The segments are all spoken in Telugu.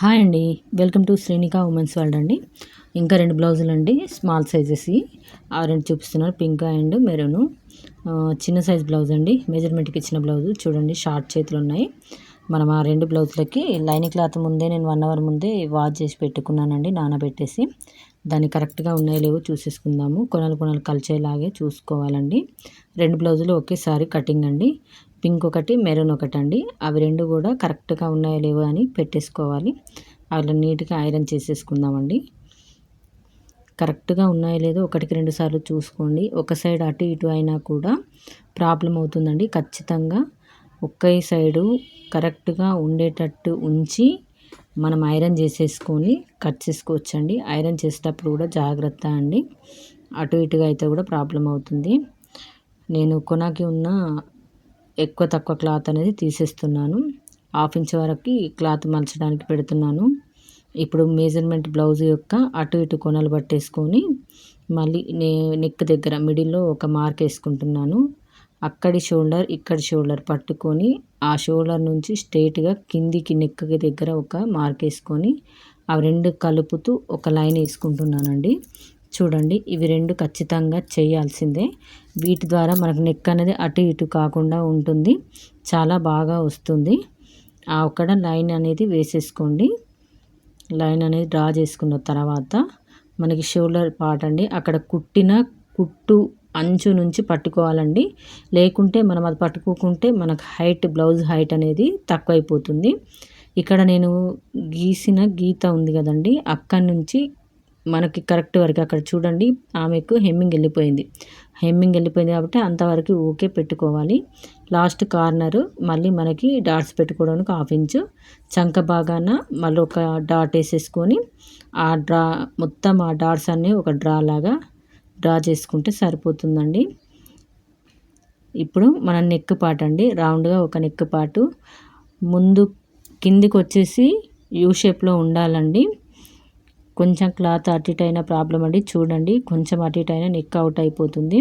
హాయ్ అండి. Welcome to Srinika women's world అండి. ఇంకా రెండు బ్లౌజులు అండి స్మాల్ సైజెస్ ఆ రెండు చూపిస్తున్నారు పింక్ అండ్ మెరూన్. చిన్న సైజ్ బ్లౌజ్ అండి మెజర్మెంట్కి ఇచ్చిన బ్లౌజ్. చూడండి షార్ట్ చేతులు ఉన్నాయి మనం ఆ రెండు బ్లౌజులకి లైనింగ్ క్లాత్ ముందే నేను వన్ అవర్ ముందే వాష్ చేసి పెట్టుకున్నానండి నానబెట్టేసి. దాన్ని కరెక్ట్గా ఉన్నాయో లేవో చూసేసుకుందాము. కొనలు కొనలు కలిచేలాగే చూసుకోవాలండి. రెండు బ్లౌజులు ఒకేసారి కటింగ్ అండి. పింక్ ఒకటి మెరూన్ ఒకటి అండి అవి రెండు కూడా కరెక్ట్గా ఉన్నాయో లేవో అని పెట్టేసుకోవాలి. అలా నీట్గా ఐరన్ చేసేసుకుందామండి. కరెక్ట్గా ఉన్నాయో లేదో ఒకటికి రెండు సార్లు చూసుకోండి. ఒక సైడ్ అటు ఇటు అయినా కూడా ప్రాబ్లం అవుతుందండి. ఖచ్చితంగా ఒకే సైడు కరెక్ట్గా ఉండేటట్టు ఉంచి మనం ఐరన్ చేసేసుకొని కట్ చేసుకోవచ్చండి. ఐరన్ చేసేటప్పుడు కూడా జాగ్రత్త అండి. అటు ఇటుగా అయితే కూడా ప్రాబ్లం అవుతుంది. నేను కొనాకి ఉన్న ఎక్కువ తక్కువ క్లాత్ అనేది తీసేస్తున్నాను. హాఫ్ ఇంచ్ వరకు క్లాత్ మలచడానికి పెడుతున్నాను. ఇప్పుడు మెజర్మెంట్ బ్లౌజ్ యొక్క అటు ఇటు కొనలు పట్టేసుకొని మళ్ళీ నే నెక్ దగ్గర మిడిల్లో ఒక మార్క్ వేసుకుంటున్నాను. అక్కడి షోల్డర్ ఇక్కడి షోల్డర్ పట్టుకొని ఆ షోల్డర్ నుంచి స్ట్రైట్గా కిందికి నెక్కి దగ్గర ఒక మార్క్ వేసుకొని అవి రెండు కలుపుతూ ఒక లైన్ వేసుకుంటున్నానండి. చూడండి ఇవి రెండు ఖచ్చితంగా చేయాల్సిందే. వీటి ద్వారా మనకు నెక్ అనేది అటు ఇటు కాకుండా ఉంటుంది. చాలా బాగా వస్తుంది. ఆ ఒక్కడ లైన్ అనేది వేసేసుకోండి. లైన్ అనేది డ్రా చేసుకున్న తర్వాత మనకి షోల్డర్ పార్ట్ అండి అక్కడ కుట్టిన కుట్టు అంచు నుంచి పట్టుకోవాలండి. లేకుంటే మనం అది పట్టుకోకుంటే మనకు హైట్ బ్లౌజ్ హైట్ అనేది తక్కువైపోతుంది. ఇక్కడ నేను గీసిన గీత ఉంది కదండి అక్కడి నుంచి మనకి కరెక్ట్ వరకు అక్కడ చూడండి. ఆమెకు హెమ్మింగ్ వెళ్ళిపోయింది. హెమ్మింగ్ వెళ్ళిపోయింది కాబట్టి అంతవరకు ఓకే పెట్టుకోవాలి. లాస్ట్ కార్నర్ మళ్ళీ మనకి డాట్స్ పెట్టుకోవడానికి హాఫ్ ఇంచు. చంక బాగాన మళ్ళీ ఒక డాట్ వేసేసుకొని ఆ డ్రా మొత్తం ఆ డాట్స్ అన్నీ ఒక డ్రా లాగా డ్రా చేసుకుంటే సరిపోతుందండి. ఇప్పుడు మన నెక్ పార్ట్ అండి. రౌండ్గా ఒక నెక్ పాటు ముందు కిందికి వచ్చేసి యూ షేప్లో ఉండాలండి. కొంచెం క్లాత్ అటు ఇటు ప్రాబ్లం అండి. చూడండి కొంచెం అటు ఇటు అయినా నెక్ అవుట్ అయిపోతుంది.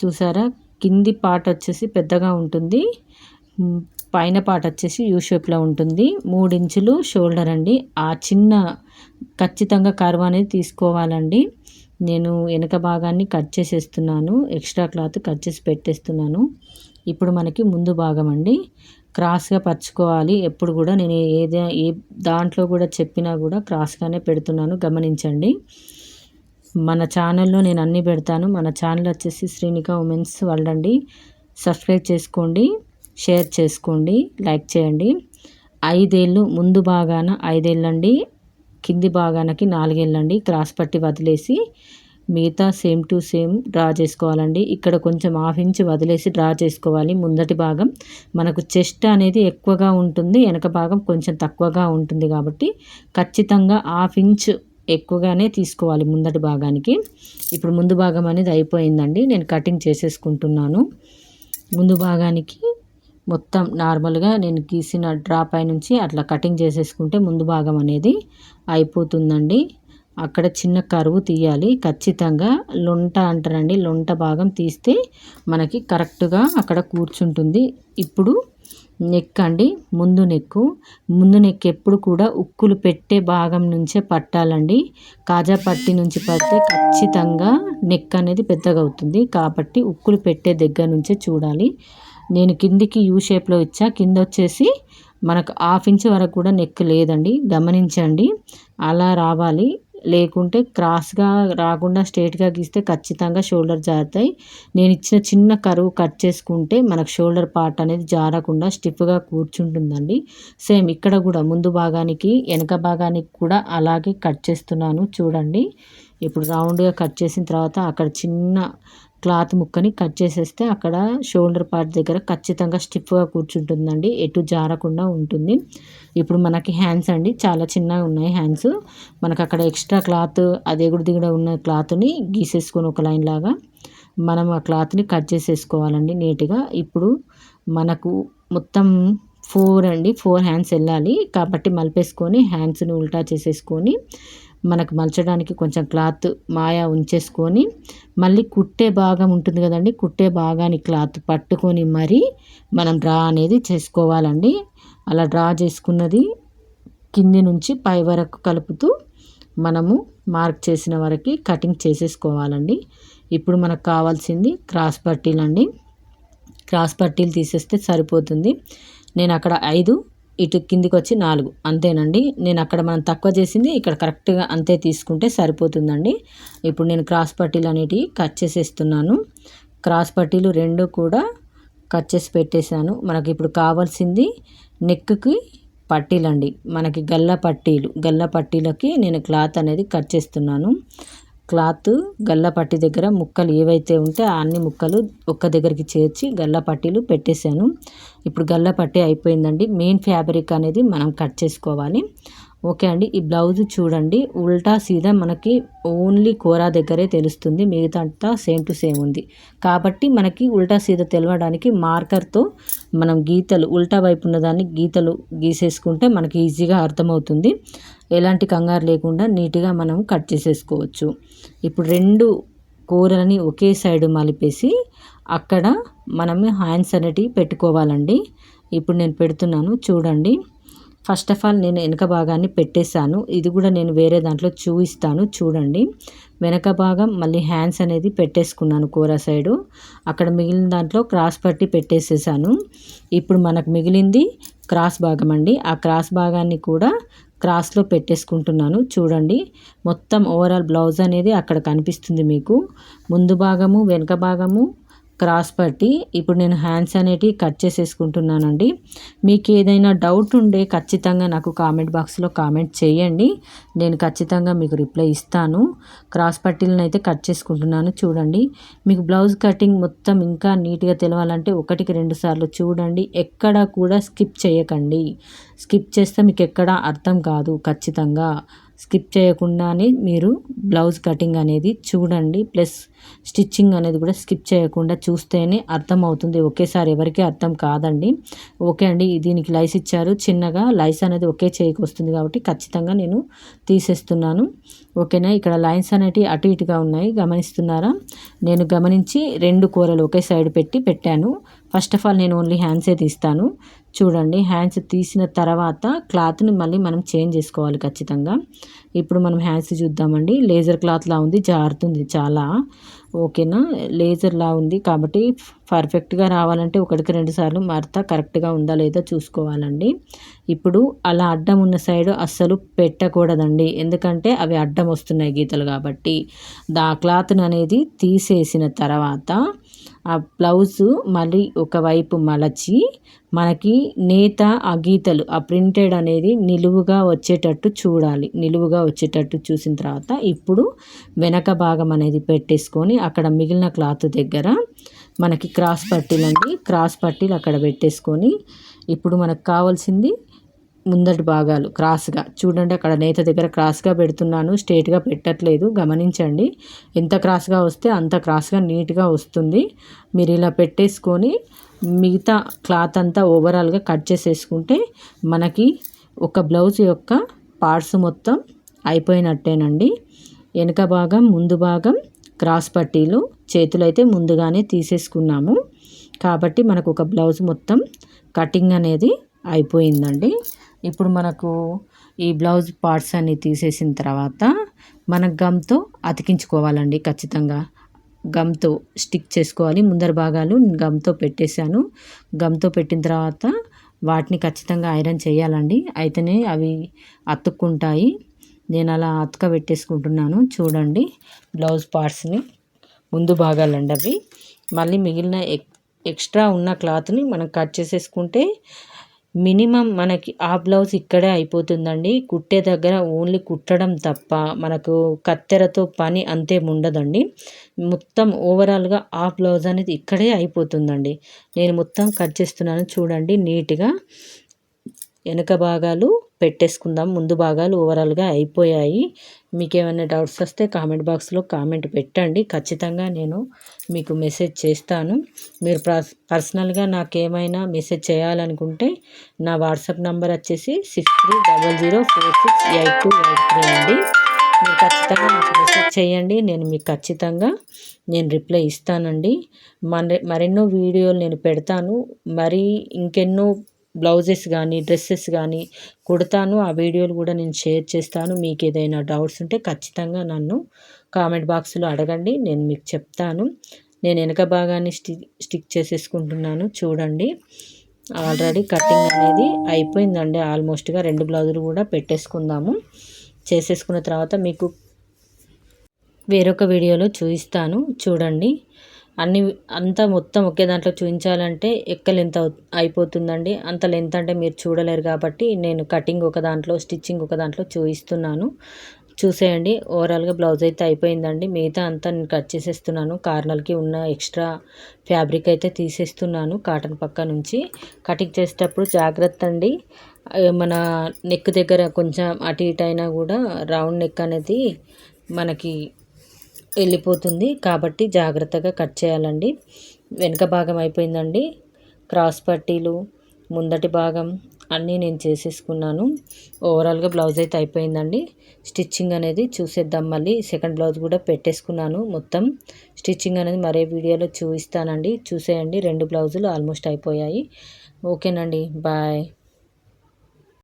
చూసారా? కింది పార్ట్ వచ్చేసి పెద్దగా ఉంటుంది. పైన పార్ట్ వచ్చేసి యూ షేప్లో ఉంటుంది. మూడు ఇంచులు షోల్డర్ అండి. ఆ చిన్న ఖచ్చితంగా కర్వ్ అనేది తీసుకోవాలండి. నేను వెనక భాగాన్ని కట్ చేసేస్తున్నాను. ఎక్స్ట్రా క్లాత్ కట్ చేసి పెట్టేస్తున్నాను. ఇప్పుడు మనకి ముందు భాగం అండి. క్రాస్గా పరుచుకోవాలి. ఎప్పుడు కూడా నేను ఏదే ఏ దాంట్లో కూడా చెప్పినా కూడా క్రాస్గానే పెడుతున్నాను. గమనించండి. మన ఛానల్లో నేను అన్నీ పెడతాను. మన ఛానల్ వచ్చేసి శ్రీనిక ఉమెన్స్ వరల్డ్ అండి. సబ్స్క్రైబ్ చేసుకోండి. షేర్ చేసుకోండి. లైక్ చేయండి. ఐదేళ్ళు ముందు భాగాన ఐదేళ్ళండి. కింది భాగానికి నాలుగేళ్ళండి. క్రాస్ పట్టి వదిలేసి మిగతా సేమ్ టు సేమ్ డ్రా చేసుకోవాలండి. ఇక్కడ కొంచెం హాఫ్ ఇంచ్ వదిలేసి డ్రా చేసుకోవాలి. ముందటి భాగం మనకు చెస్ట్ అనేది ఎక్కువగా ఉంటుంది. వెనక భాగం కొంచెం తక్కువగా ఉంటుంది కాబట్టి ఖచ్చితంగా హాఫ్ ఇంచ్ ఎక్కువగానే తీసుకోవాలి ముందటి భాగానికి. ఇప్పుడు ముందు భాగం అనేది అయిపోయిందండి. నేను కటింగ్ చేసేసుకుంటున్నాను. ముందు భాగానికి మొత్తం నార్మల్గా నేను గీసిన డ్రా పై నుంచి అట్లా కటింగ్ చేసేసుకుంటే ముందు భాగం అనేది అయిపోతుందండి. అక్కడ చిన్న కరువు తీయాలి. ఖచ్చితంగా లొంట అంటారండి. లొంట భాగం తీస్తే మనకి కరెక్ట్గా అక్కడ కూర్చుంటుంది. ఇప్పుడు నెక్ అండి ముందు నెక్కు. ముందు నెక్ ఎప్పుడు కూడా ఉక్కులు పెట్టే భాగం నుంచే పట్టాలండి. కాజా పట్టి నుంచి పడితే ఖచ్చితంగా నెక్ అనేది పెద్దగా అవుతుంది. కాబట్టి ఉక్కులు పెట్టే దగ్గర నుంచే చూడాలి. నేను కిందికి యూ షేప్లో ఇచ్చా. కింద వచ్చేసి మనకు హాఫ్ ఇంచ్ వరకు కూడా నెక్ లేదండి. గమనించండి. అలా రావాలి. లేకుంటే క్రాస్గా రాకుండా స్ట్రేట్గా గీస్తే ఖచ్చితంగా షోల్డర్ జారుతాయి. నేను ఇచ్చిన చిన్న కరువు కట్ చేసుకుంటే మనకు షోల్డర్ పార్ట్ అనేది జారకుండా స్టిఫ్గా కూర్చుంటుందండి. సేమ్ ఇక్కడ కూడా ముందు భాగానికి వెనక భాగానికి కూడా అలాగే కట్ చేస్తున్నాను చూడండి. ఇప్పుడు రౌండ్గా కట్ చేసిన తర్వాత అక్కడ చిన్న క్లాత్ ముక్కని కట్ చేసేస్తే అక్కడ షోల్డర్ పార్ట్ దగ్గర ఖచ్చితంగా స్టిఫ్గా కూర్చుంటుందండి. ఎటు జారకుండా ఉంటుంది. ఇప్పుడు మనకి హ్యాండ్స్ అండి. చాలా చిన్నగా ఉన్నాయి హ్యాండ్స్. మనకు అక్కడ ఎక్స్ట్రా క్లాత్ అది ఎగుడు దిగుడ ఉన్న క్లాత్ని గీసేసుకొని ఒక లైన్ లాగా మనం ఆ క్లాత్ని కట్ చేసేసుకోవాలండి నీట్గా. ఇప్పుడు మనకు మొత్తం ఫోర్ అండి. ఫోర్ హ్యాండ్స్ వెళ్ళాలి. కాబట్టి మలిపేసుకొని హ్యాండ్స్ని ఉల్టా చేసేసుకొని మనకు మలచడానికి కొంచెం క్లాత్ మాయా ఉంచేసుకొని మళ్ళీ కుట్టే భాగం ఉంటుంది కదండి కుట్టే భాగాన్ని క్లాత్ పట్టుకొని మరీ మనం డ్రా అనేది చేసుకోవాలండి. అలా డ్రా చేసుకున్నది కింది నుంచి పై వరకు కలుపుతూ మనము మార్క్ చేసిన వరకు కటింగ్ చేసేసుకోవాలండి. ఇప్పుడు మనకు కావాల్సింది క్రాస్ పట్టీలు అండి క్రాస్ పట్టీలు తీసేస్తే సరిపోతుంది. నేను అక్కడ ఐదు ఇటు కిందికి వచ్చి నాలుగు. అంతేనండి. నేను అక్కడ మనం తక్కువ చేసింది ఇక్కడ కరెక్ట్గా అంతే తీసుకుంటే సరిపోతుందండి. ఇప్పుడు నేను క్రాస్ పట్టీలు అనేటివి కట్ చేసేస్తున్నాను. క్రాస్ పట్టీలు రెండు కూడా కట్ చేసి పెట్టేశాను. మనకి ఇప్పుడు కావాల్సింది నెక్కి పట్టీలండి. మనకి గల్ల పట్టీలు. గల్ల పట్టీలకి నేను క్లాత్ అనేది కట్ చేస్తున్నాను. క్లాత్ గల్లపట్టి దగ్గర ముక్కలు ఏవైతే ఉంటే అన్ని ముక్కలు ఒక్క దగ్గరికి చేర్చి గల్లపట్టీలు పెట్టేశాను. ఇప్పుడు గల్లపట్టి అయిపోయిందండి. మెయిన్ ఫ్యాబ్రిక్ అనేది మనం కట్ చేసుకోవాలి. ఓకే అండి. ఈ బ్లౌజ్ చూడండి. ఉల్టా సీదా మనకి ఓన్లీ కూర దగ్గరే తెలుస్తుంది. మిగతా అంతా సేమ్ టు సేమ్ ఉంది. కాబట్టి మనకి ఉల్టా సీదా తెలవడానికి మార్కర్తో మనం గీతలు ఉల్టా వైపు ఉన్నదాన్ని గీతలు గీసేసుకుంటే మనకి ఈజీగా అర్థమవుతుంది. ఎలాంటి కంగారు లేకుండా నీట్గా మనం కట్ చేసేసుకోవచ్చు. ఇప్పుడు రెండు కూరలని ఒకే సైడ్ మలిపేసి అక్కడ మనం హ్యాండ్స్ అనేటివి పెట్టుకోవాలండి. ఇప్పుడు నేను పెడుతున్నాను. చూడండి. ఫస్ట్ ఆఫ్ ఆల్ నేను వెనక భాగాన్ని పెట్టేశాను. ఇది కూడా నేను వేరే దాంట్లో చూపిస్తాను. చూడండి. వెనక భాగం మళ్ళీ హ్యాండ్స్ అనేది పెట్టేసుకున్నాను కూర సైడు. అక్కడ మిగిలిన దాంట్లో క్రాస్ పట్టి పెట్టేసేసాను. ఇప్పుడు మనకు మిగిలింది క్రాస్ భాగం అండి. ఆ క్రాస్ భాగాన్ని కూడా క్రాస్లో పెట్టేసుకుంటున్నాను. చూడండి. మొత్తం ఓవరాల్ బ్లౌజ్ అనేది అక్కడ కనిపిస్తుంది మీకు. ముందు భాగము వెనుక భాగము క్రాస్ పట్టి ఇప్పుడు నేను హ్యాండ్స్ అనేటివి కట్ చేసేసుకుంటున్నానండి. మీకు ఏదైనా డౌట్ ఉండే ఖచ్చితంగా నాకు కామెంట్ బాక్స్లో కామెంట్ చేయండి. నేను ఖచ్చితంగా మీకు రిప్లై ఇస్తాను. క్రాస్ పట్టీలను అయితే కట్ చేసుకుంటున్నాను చూడండి. మీకు బ్లౌజ్ కటింగ్ మొత్తం ఇంకా నీట్గా తెలవాలంటే ఒకటికి రెండు సార్లు చూడండి. ఎక్కడా కూడా స్కిప్ చేయకండి. స్కిప్ చేస్తే మీకు ఎక్కడ అర్థం కాదు ఖచ్చితంగా. స్కిప్ చేయకుండానే మీరు బ్లౌజ్ కటింగ్ అనేది చూడండి. ప్లస్ స్టిచ్చింగ్ అనేది కూడా స్కిప్ చేయకుండా చూస్తేనే అర్థం అవుతుంది ఒకేసారి ఎవరికీ అర్థం కాదండి. ఓకే అండి దీనికి లైస్ ఇచ్చారు. చిన్నగా లైస్ అనేది ఒకే చేయికి వస్తుంది కాబట్టి ఖచ్చితంగా నేను తీసేస్తున్నాను. ఓకేనా? ఇక్కడ లైన్స్ అనేటివి అటు ఇటుగా ఉన్నాయి. గమనిస్తున్నారా? నేను గమనించి రెండు కూరలు ఒకే సైడ్ పెట్టి పెట్టాను. ఫస్ట్ ఆఫ్ ఆల్ నేను ఓన్లీ హ్యాండ్సే తీస్తాను. చూడండి హ్యాండ్స్ తీసిన తర్వాత క్లాత్ని మళ్ళీ మనం చేంజ్ చేసుకోవాలి ఖచ్చితంగా. ఇప్పుడు మనం హ్యాండ్స్ చూద్దామండి. లేజర్ క్లాత్లా ఉంది జారుతుంది చాలా. ఓకేనా? లేజర్లా ఉంది కాబట్టి పర్ఫెక్ట్గా రావాలంటే ఒకటికి రెండు సార్లు మరత కరెక్ట్గా ఉందా లేదా చూసుకోవాలండి. ఇప్పుడు అలా అడ్డం ఉన్న సైడ్ అస్సలు పెట్టకూడదండి. ఎందుకంటే అవి అడ్డం వస్తున్నాయి గీతలు కాబట్టి. దా క్లాత్ని అనేది తీసేసిన తర్వాత ఆ బ్లౌజ్ మళ్ళీ ఒకవైపు మలచి మనకి నేత ఆ గీతలు ఆ ప్రింటెడ్ అనేది నిలువుగా వచ్చేటట్టు చూడాలి. నిలువుగా వచ్చేటట్టు చూసిన తర్వాత ఇప్పుడు వెనక భాగం అనేది పెట్టేసుకొని అక్కడ మిగిలిన క్లాత్ దగ్గర మనకి క్రాస్ పట్టీలండి క్రాస్ పట్టీలు అక్కడ పెట్టేసుకొని ఇప్పుడు మనకు కావాల్సింది ముందటి భాగాలు క్రాస్గా. చూడండి అక్కడ నేత దగ్గర క్రాస్గా పెడుతున్నాను. స్ట్రేట్గా పెట్టట్లేదు. గమనించండి. ఎంత క్రాస్గా వస్తే అంత క్రాస్గా నీట్గా వస్తుంది. మీరు ఇలా పెట్టేసుకొని మిగతా క్లాత్ అంతా ఓవరాల్గా కట్ చేసేసుకుంటే మనకి ఒక బ్లౌజ్ యొక్క పార్ట్స్ మొత్తం అయిపోయినట్టేనండి. వెనుక భాగం ముందు భాగం క్రాస్ పట్టీలు చేతులు అయితే ముందుగానే తీసేసుకున్నాము. కాబట్టి మనకు ఒక బ్లౌజ్ మొత్తం కటింగ్ అనేది అయిపోయిందండి. ఇప్పుడు మనకు ఈ బ్లౌజ్ పార్ట్స్ అన్ని తీసేసిన తర్వాత మన గమ్తో అతికించుకోవాలండి ఖచ్చితంగా. గమ్తో స్టిక్ చేసుకోవాలి. ముందర భాగాలు గమ్తో పెట్టేశాను. గమ్తో పెట్టిన తర్వాత వాటిని ఖచ్చితంగా ఐరన్ చేయాలండి. అయితేనే అవి అతుక్కుంటాయి. నేను అలా అతక పెట్టేసుకుంటున్నాను. చూడండి బ్లౌజ్ పార్ట్స్ని ముందు భాగాలండి అవి మళ్ళీ మిగిలిన ఎక్స్ట్రా ఉన్న క్లాత్ని మనం కట్ చేసేసుకుంటే మినిమం మనకి ఆ బ్లౌజ్ ఇక్కడే అయిపోతుందండి. కుట్టే దగ్గర ఓన్లీ కుట్టడం తప్ప మనకు కత్తెరతో పని అంతే ఉండదండి మొత్తం ఓవరాల్గా ఆ బ్లౌజ్ అనేది ఇక్కడే అయిపోతుందండి. నేను మొత్తం కట్ చేస్తున్నాను చూడండి నీట్గా. వెనక భాగాలు పెట్టేసుకుందాం. ముందు భాగాలు ఓవరాల్గా అయిపోయాయి. మీకు ఏమైనా డౌట్స్ వస్తే కామెంట్ బాక్స్లో కామెంట్ పెట్టండి. ఖచ్చితంగా నేను మీకు మెసేజ్ చేస్తాను. మీరు పర్సనల్గా నాకేమైనా మెసేజ్ చేయాలనుకుంటే నా వాట్సాప్ నెంబర్ వచ్చేసి six three double zero four six eight two eight three అండి. మీరు ఖచ్చితంగా నాకు మెసేజ్ చేయండి. నేను మీకు ఖచ్చితంగా నేను రిప్లై ఇస్తానండి. మన మరెన్నో వీడియోలు నేను పెడతాను. మరి ఇంకెన్నో బ్లౌజెస్ కానీ డ్రెస్సెస్ కానీ కుడతాను. ఆ వీడియోలు కూడా నేను షేర్ చేస్తాను. మీకు ఏదైనా డౌట్స్ ఉంటే ఖచ్చితంగా నన్ను కామెంట్ బాక్స్లో అడగండి. నేను మీకు చెప్తాను. నేను వెనక భాగాన్ని స్టిక్ స్టిక్ చేసేసుకుంటున్నాను. చూడండి. ఆల్రెడీ కటింగ్ అనేది అయిపోయిందండి. ఆల్మోస్ట్గా రెండు బ్లౌజులు కూడా పెట్టేసుకుందాము. చేసేసుకున్న తర్వాత మీకు వేరొక వీడియోలో చూపిస్తాను. చూడండి. అన్ని అంతా మొత్తం ఒకే దాంట్లో చూపించాలంటే ఎక్క లెంత్ అయిపోతుందండి. అంత లెంత్ అంటే మీరు చూడలేరు కాబట్టి నేను కటింగ్ ఒక దాంట్లో స్టిచ్చింగ్ ఒక దాంట్లో చూపిస్తున్నాను చూసేయండి. ఓవరాల్గా బ్లౌజ్ అయితే అయిపోయిందండి. మిగతా అంతా నేను కట్ చేసేస్తున్నాను. కార్నర్కి ఉన్న ఎక్స్ట్రా ఫ్యాబ్రిక్ అయితే తీసేస్తున్నాను కాటన్ పక్క నుంచి. కటింగ్ చేసేటప్పుడు జాగ్రత్త అండి. మన నెక్ దగ్గర కొంచెం అటు ఇటు అయినా కూడా రౌండ్ నెక్ అనేది మనకి వెళ్ళిపోతుంది. కాబట్టి జాగ్రత్తగా కట్ చేయాలండి. వెనుక భాగం అయిపోయిందండి. క్రాస్ పట్టీలు ముందటి భాగం అన్నీ నేను చేసేసుకున్నాను. ఓవరాల్గా బ్లౌజ్ అయితే అయిపోయిందండి. స్టిచ్చింగ్ అనేది చూసేద్దాం మళ్ళీ. సెకండ్ బ్లౌజ్ కూడా పెట్టేసుకున్నాను మొత్తం. స్టిచ్చింగ్ అనేది మరే వీడియోలో చూపిస్తానండి. చూసేయండి. రెండు బ్లౌజులు ఆల్మోస్ట్ అయిపోయాయి. ఓకేనండి. బాయ్.